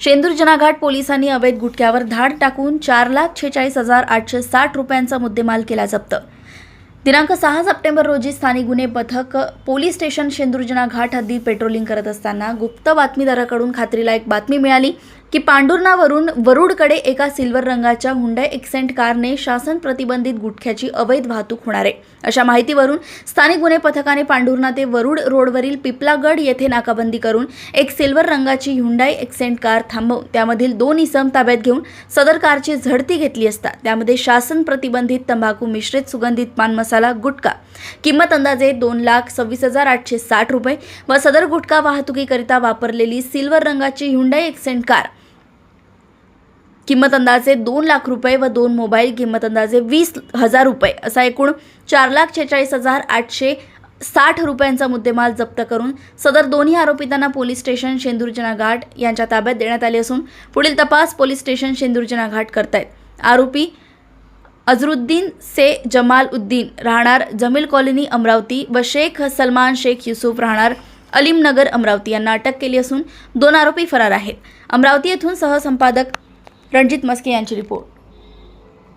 शेंदूर जनाघाट पोलिसांनी अवैध गुटख्यावर धाड टाकून चार लाख छेचाळीस हजार आठशे साठ रुपयांचा मुद्देमाल केला जप्त. दिनांक सहा सप्टेंबर रोजी स्थानिक गुन्हे पथक पोलीस स्टेशन शेंदुर्जना घाट हद्दीत पेट्रोलिंग करत असताना गुप्त बातमीदाराकडून खात्रीला एक बातमी मिळाली. की पांडुर्णावरून वरुडकडे एका सिल्वर रंगाच्या हुंडाई एक्सेंट कारने शासन प्रतिबंधित गुटख्याची अवैध वाहतूक होणार आहे. अशा माहितीवरून स्थानिक गुन्हे पथकाने पांढुर्णा ते वरुड रोडवरील पिपलागड येथे नाकाबंदी करून एक सिल्वर रंगाची हुंडाई एक्सेंट कार थांबवून त्यामधील दोन इसम ताब्यात घेऊन सदर कारची झडती घेतली असता त्यामध्ये शासन प्रतिबंधित तंबाखू मिश्रित सुगंधित पान मसाला गुटखा. किंमत अंदाजे दोन लाख सव्वीस हजार आठशे साठ रुपये व सदर गुटखा वाहतुकीकरिता वापरलेली सिल्वर रंगाची हुंडाई एक्सेंट कार किंमत अंदाजे दोन लाख रुपये व दोन मोबाईल किंमत अंदाजे वीस हजार रुपये असा एकूण चार लाख छेचाळीस हजार आठशे साठ रुपयांचा मुद्देमाल जप्त करून सदर दोन्ही आरोपितांना पोलीस स्टेशन शेंदूरजना घाट यांच्या ताब्यात देण्यात आले असून पुढील तपास पोलीस स्टेशन शेंदूरजना घाट करतायत. आरोपी अझरुद्दीन से जमाल उद्दीन राहणार जमील कॉलनी अमरावती व शेख सलमान शेख युसुफ राहणार अलीमनगर अमरावती यांना अटक केली असून दोन आरोपी फरार आहेत. अमरावती येथून सहसंपादक रणजित मस्के यांची रिपोर्ट